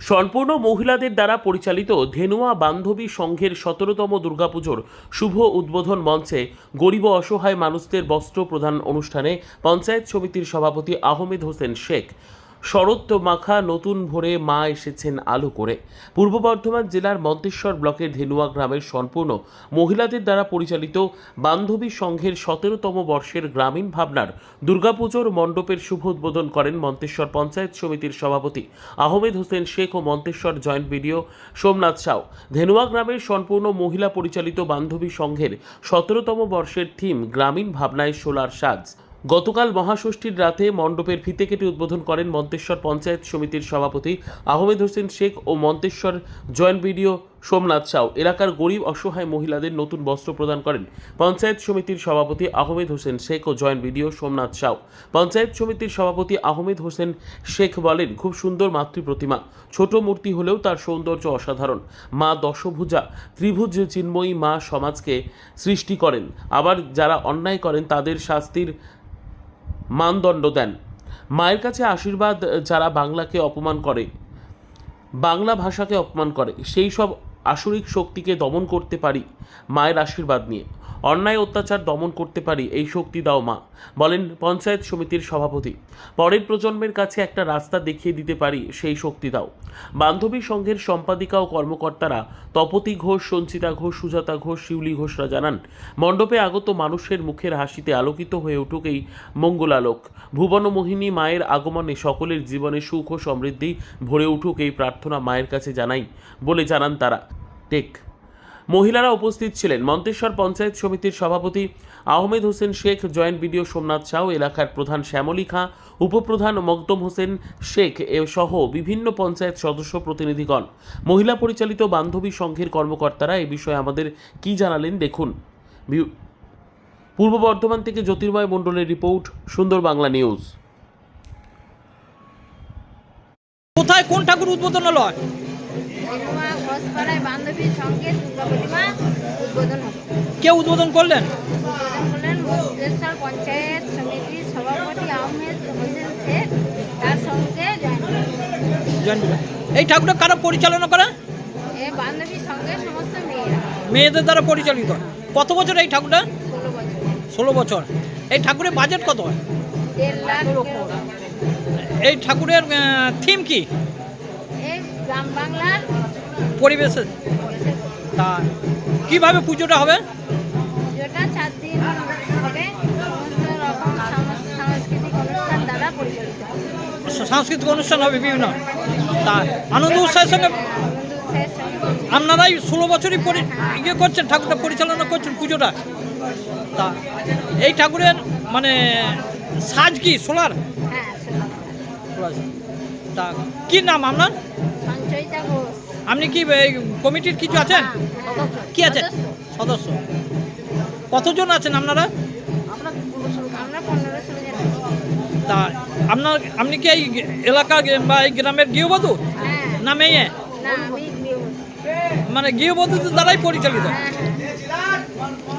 সম্পূর্ণ মহিলাদের দ্বারা পরিচালিত ধেনুয়া বান্ধবী সংঘের সতেরোতম দুর্গাপুজোর শুভ উদ্বোধন মঞ্চে গরিব অসহায় মানুষদের বস্ত্র প্রদান অনুষ্ঠানে পঞ্চায়েত সমিতির সভাপতি আহমেদ হোসেন শেখ শরৎ মাখা নতুন ভোরে মা এসেছেন আলো করে। পূর্ব বর্ধমান জেলার মন্তেশ্বর ব্লকের ধেনুয়া গ্রামের সম্পূর্ণ মহিলাদের দ্বারা পরিচালিত বান্ধবী সংঘের সতেরোতম বর্ষের গ্রামীণ ভাবনার দুর্গাপুজোর মণ্ডপের শুভ উদ্বোধন করেন মন্তেশ্বর পঞ্চায়েত সমিতির সভাপতি আহমেদ হোসেন শেখ ও মন্তেশ্বর জয়েন্ট বিডিও সোমনাথ সাউ। ধেনুয়া গ্রামের সম্পূর্ণ মহিলা পরিচালিত বান্ধবী সংঘের সতেরোতম বর্ষের থিম গ্রামীণ ভাবনায় সোলার সাজ। গতকাল মহাষষ্ঠীর রাতে মণ্ডপের ফিতে কেটে উদ্বোধন করেন মন্তেশ্বর পঞ্চায়েত সমিতির সভাপতি আহমেদ হোসেন শেখ ও মন্তেশ্বর জয়েন্ট বিডিও সোমনাথ সাউ। এলাকার গরিব অসহায় মহিলাদের নতুন বস্ত্র প্রদান করেন পঞ্চায়েত সমিতির সভাপতি আহমেদ হোসেন শেখ ও জয়েন্ট বিডিও সোমনাথ সাউ। পঞ্চায়েত সমিতির সভাপতি আহমেদ হোসেন শেখ বলেন, খুব সুন্দর মাতৃ প্রতিমা। ছোট মূর্তি হলেও তার সৌন্দর্য অসাধারণ। মা দশভুজা, ত্রিভুজ চিন্ময়ী মা সমাজকে সৃষ্টি করেন। আবার যারা অন্যায় করেন তাদের শাস্তির মানদণ্ড দেন। মায়ের কাছে আশীর্বাদ যারা বাংলাকে অপমান করে, বাংলা ভাষাকে অপমান করে, সেই সব আসরিক শক্তিকে দমন করতে পারি মায়ের আশীর্বাদ নিয়ে। অন্যায় অত্যাচার দমন করতে পারি, এই শক্তি দাও মা, বলেন পঞ্চায়েত সমিতির সভাপতি। পরের প্রজন্মের কাছে একটা রাস্তা দেখিয়ে দিতে পারি, সেই শক্তি দাও। বান্ধবী সংঘের সম্পাদিকা ও কর্মকর্তারা তপতি ঘোষ, সঞ্চিতা ঘোষ, সুজাতা ঘোষ, শিউলি ঘোষরা জানান, মণ্ডপে আগত মানুষের মুখের হাসিতে আলোকিত হয়ে উঠুক এই মঙ্গলালোক। ভুবনমোহিনী মায়ের আগমনে সকলের জীবনে সুখ ও সমৃদ্ধি ভরে উঠুক এই প্রার্থনা মায়ের কাছে জানাই বলে জানান তারা। টেক। মহিলারা উপস্থিত ছিলেন। মন্তেশ্বর পঞ্চায়েত সমিতির সভাপতি আহমেদ হোসেন শেখ, জয়েন্ট বিডিও সোমনাথ সাউ, এলাকার প্রধান শ্যামলী খাঁ, উপপ্রধান মকদম হোসেন শেখ এ সহ বিভিন্ন পঞ্চায়েত সদস্য প্রতিনিধিগণ। মহিলা পরিচালিত বান্ধবী সংঘের কর্মকর্তারা এ বিষয়ে আমাদের কি জানালেন দেখুন। পূর্ব বর্ধমান থেকে জ্যোতির্ময় মণ্ডলের রিপোর্ট, সুন্দর বাংলা নিউজ। কোথায় কোন ঠাকুর উদ্বোধন হলো ঘোষপাড়ায় বান্ধবীর সঙ্গে দুর্গা প্রতিমা উদ্বোধন হবে। কে উদ্বোধন করলেন? উদ্বোধন করলেন মুক্তেশ্বর পঞ্চায়েত সমিতির সভাপতি আহমেদ হোসেন শেখ তার সঙ্গে এই ঠাকুরটা কারা পরিচালনা করে? এ বান্ধবীর সঙ্গে সমস্ত মেয়েরা। মেয়েদের দ্বারা পরিচালিত। কত বছর এই ঠাকুরটা? ষোলো বছর। ষোলো বছর। এই ঠাকুরের বাজেট কত দেড় লাখ এই ঠাকুরের থিম কি? গ্রাম বাংলার পরিবেশের তা কীভাবে পুজোটা হবে? পুজোটা চার দিন হবে। সমস্ত রকম সাংস- সাংস্কৃতিক অনুষ্ঠান দ্বারা পরিচালিত হবে। সাংস্কৃতিক অনুষ্ঠান হবে বিভিন্ন। তা আনন্দ উৎসাহের সঙ্গে আপনারাই ষোলো বছরই ইয়ে করছেন ঠাকুরটা পরিচালনা করছেন পুজোটা। তা এই ঠাকুরের মানে সাজ কি? সোলার? হ্যাঁ তা কি নাম আপনার? আপনি কি এই কমিটির কিছু আছেন? কি আছে সদস্য। কতজন আছেন আপনারা। তা আপনার আপনি কি এই এলাকা বা এই গ্রামের গৃহবধূ? হ্যাঁ। না মেয়ে? গৃহবধূ। মানে গৃহবধূদের দ্বারাই পরিচালিত? হ্যাঁ হ্যাঁ।